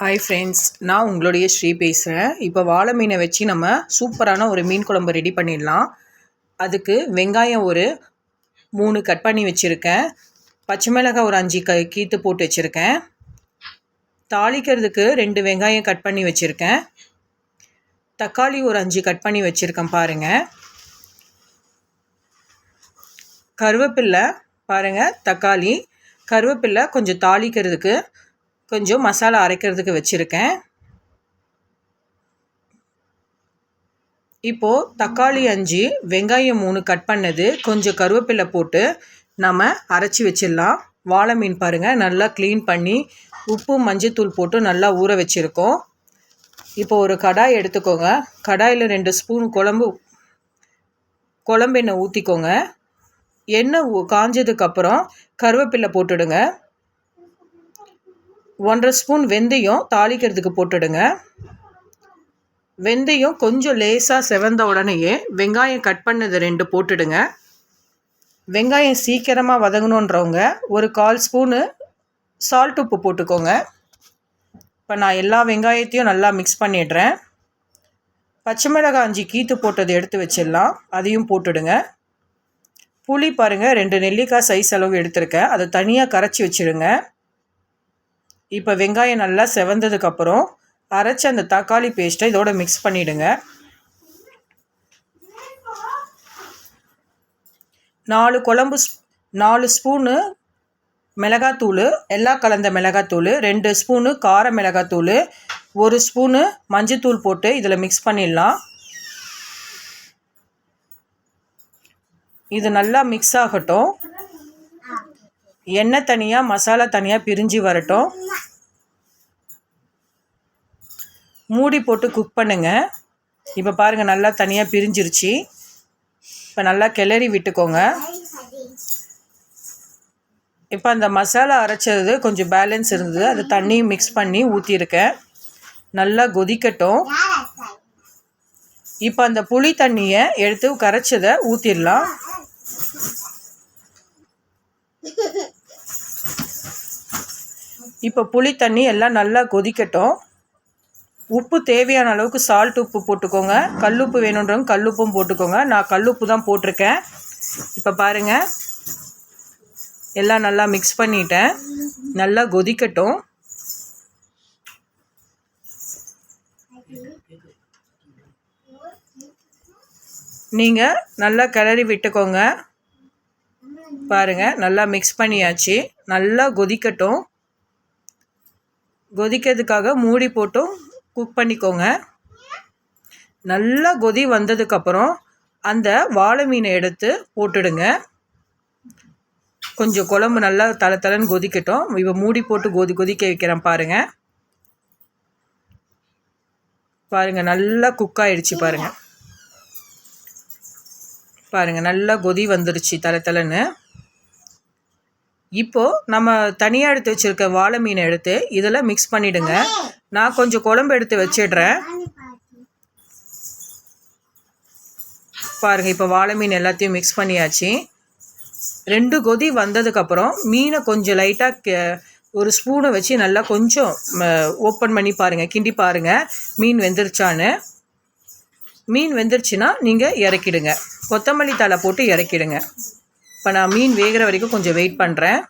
Hi friends நான் உங்களுடைய ஸ்ரீ பேசுகிறேன் இப்போ வாழை மீனை வச்சு நம்ம சூப்பரான ஒரு மீன் குழம்பு ரெடி பண்ணிடலாம். அதுக்கு வெங்காயம் ஒரு மூணு கட் பண்ணி வச்சுருக்கேன். பச்சை மிளகாய் ஒரு அஞ்சு க கீத்து போட்டு வச்சுருக்கேன். தாளிக்கிறதுக்கு ரெண்டு வெங்காயம் கட் பண்ணி வச்சுருக்கேன். தக்காளி ஒரு அஞ்சு கட் பண்ணி வச்சுருக்கேன் பாருங்கள் கருவேப்பில்லை பாருங்கள் தக்காளி. கருவேப்பில்லை கொஞ்சம் தாளிக்கிறதுக்கு கொஞ்சம் மசாலா அரைக்கிறதுக்கு வச்சுருக்கேன். இப்போது தக்காளி அஞ்சு வெங்காயம் மூணு கட் பண்ணது கொஞ்சம் கருவேப்பிலை போட்டு நம்ம அரைச்சி வச்சிடலாம். வாழை மீன் பாருங்கள் நல்லா க்ளீன் பண்ணி உப்பு மஞ்சத்தூள் போட்டு நல்லா ஊற வச்சுருக்கோம். இப்போ ஒரு கடாய் எடுத்துக்கோங்க. கடாயில் ரெண்டு ஸ்பூன் குழம்பு குழம்பெண்ணெய் ஊற்றிக்கோங்க எண்ணெய் காஞ்சதுக்கப்புறம் கருவேப்பிலை போட்டுடுங்க. ஒன்றரை ஸ்பூன் வெந்தயம் தாளிக்கிறதுக்கு போட்டுடுங்க. வெந்தயம் கொஞ்சம் லேசாக செவந்த உடனேயே வெங்காயம் கட் பண்ணது ரெண்டு போட்டுடுங்க. வெங்காயம் சீக்கிரமாக வதங்கணுன்றவங்க ஒரு கால் ஸ்பூனு சால்ட் உப்பு போட்டுக்கோங்க. இப்போ நான் எல்லா வெங்காயத்தையும் நல்லா மிக்ஸ் பண்ணிடுறேன். பச்சை மிளகாய் அஞ்சு கீத்து போட்டது எடுத்து வச்சிடலாம். அதையும் போட்டுடுங்க. புளி பாருங்கள் ரெண்டு நெல்லிக்காய் சைஸ் அளவு எடுத்திருக்கேன். அதை தனியாக கரைச்சி வச்சுடுங்க. இப்போ வெங்காயம் நல்லா செவந்ததுக்கப்புறம் அரைச்ச அந்த தக்காளி பேஸ்ட்டை இதோட மிக்ஸ் பண்ணிவிடுங்க நாலு குழம்பு நாலு ஸ்பூனு மிளகாத்தூள் எல்லாம் கலந்த மிளகாத்தூள் ரெண்டு ஸ்பூனு கார மிளகாத்தூள் ஒரு ஸ்பூனு மஞ்சத்தூள் போட்டு இதில் மிக்ஸ் பண்ணிடலாம். இது நல்லா மிக்ஸ் ஆகட்டும். எண்ணெய் தனியாக மசாலா தனியாக பிரிஞ்சு வரட்டும். மூடி போட்டு குக் பண்ணுங்கள் இப்போ பாருங்கள் நல்லா தனியாக பிரிஞ்சிருச்சு. இப்போ நல்லா கிளறி விட்டுக்கோங்க. இப்போ அந்த மசாலா அரைச்சது கொஞ்சம் பேலன்ஸ் இருந்தது. அது தண்ணி மிக்ஸ் பண்ணி ஊற்றிருக்கேன் நல்லா கொதிக்கட்டும். இப்போ அந்த புளி தண்ணியை எடுத்து கரைச்சதை ஊற்றிடலாம் இப்போ புளி தண்ணி எல்லாம் நல்லா கொதிக்கட்டும். உப்பு தேவையான அளவுக்கு சால்ட் உப்பு போட்டுக்கோங்க. கல்லுப்பு வேணுன்றவங்க கல்லுப்பும் போட்டுக்கோங்க. நான் கல்லுப்பு தான் போட்டிருக்கேன். இப்போ பாருங்கள் எல்லாம் நல்லா மிக்ஸ் பண்ணிட்டேன். நல்லா கொதிக்கட்டும். நீங்கள் நல்லா கிளறி விட்டுக்கோங்க. பாருங்கள் நல்லா மிக்ஸ் பண்ணியாச்சு. நல்லா கொதிக்கட்டும். கொதிக்கிறதுக்காக மூடி போட்டும் குக் பண்ணிக்கோங்க. நல்லா கொதி வந்ததுக்கப்புறம் அந்த வாழை மீனை எடுத்து போட்டுடுங்க. கொஞ்சம் குழம்பு நல்லா தலை தலைன்னு கொதிக்கட்டும். இப்போ மூடி போட்டு கொதி கொதிக்க வைக்கிறேன் பாருங்கள் பாருங்கள் நல்லா குக் ஆகிடுச்சு பாருங்கள் பாருங்கள் நல்லா கொதி வந்துடுச்சு தலை தலைன்னு இப்போது நம்ம தனியாக எடுத்து வச்சுருக்க வாழை மீனை எடுத்து இதில் மிக்ஸ் பண்ணிவிடுங்க நான் கொஞ்சம் குழம்பு எடுத்து வச்சிடுறேன். பாருங்கள் இப்போ வாழை மீன் எல்லாத்தையும் மிக்ஸ் பண்ணியாச்சு. ரெண்டு கொதி வந்ததுக்கப்புறம் மீனை கொஞ்சம் லைட்டாக ஒரு ஸ்பூனை வச்சு நல்லா கொஞ்சம் ஓப்பன் பண்ணி பாருங்கள் கிண்டி பாருங்கள் மீன் வெந்துருச்சான்னு. மீன் வெந்துருச்சுன்னா நீங்கள் இறக்கிடுங்க. கொத்தமல்லி தலை போட்டு இறக்கிடுங்க. இப்போ நான் மீன் வேகிற வரைக்கும் கொஞ்சம் வெயிட் பண்ணுறேன்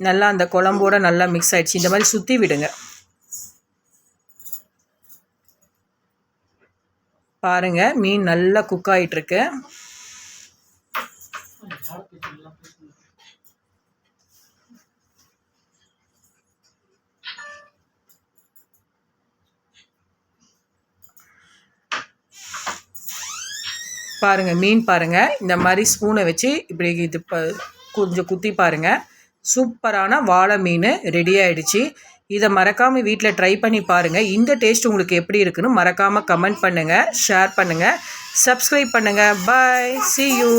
நல்லா அந்த குழம்போட நல்லா மிக்ஸ் ஆகிடுச்சு இந்த மாதிரி சுற்றி விடுங்க. பாருங்கள் மீன் நல்லா குக் ஆகிட்டுருக்கு பாருங்கள் மீன் பாருங்கள் இந்த மாதிரி ஸ்பூனை வச்சு இப்படி இது கொஞ்சம் குத்தி பாருங்கள் சூப்பரான வாழை மீன் ரெடி ஆகிடுச்சு இதை மறக்காமல் வீட்டில் ட்ரை பண்ணி பாருங்கள் இந்த டேஸ்ட் உங்களுக்கு எப்படி இருக்குன்னு மறக்காமல் கமெண்ட் பண்ணுங்கள் ஷேர் பண்ணுங்கள் சப்ஸ்கிரைப் பண்ணுங்கள் பாய் சி யூ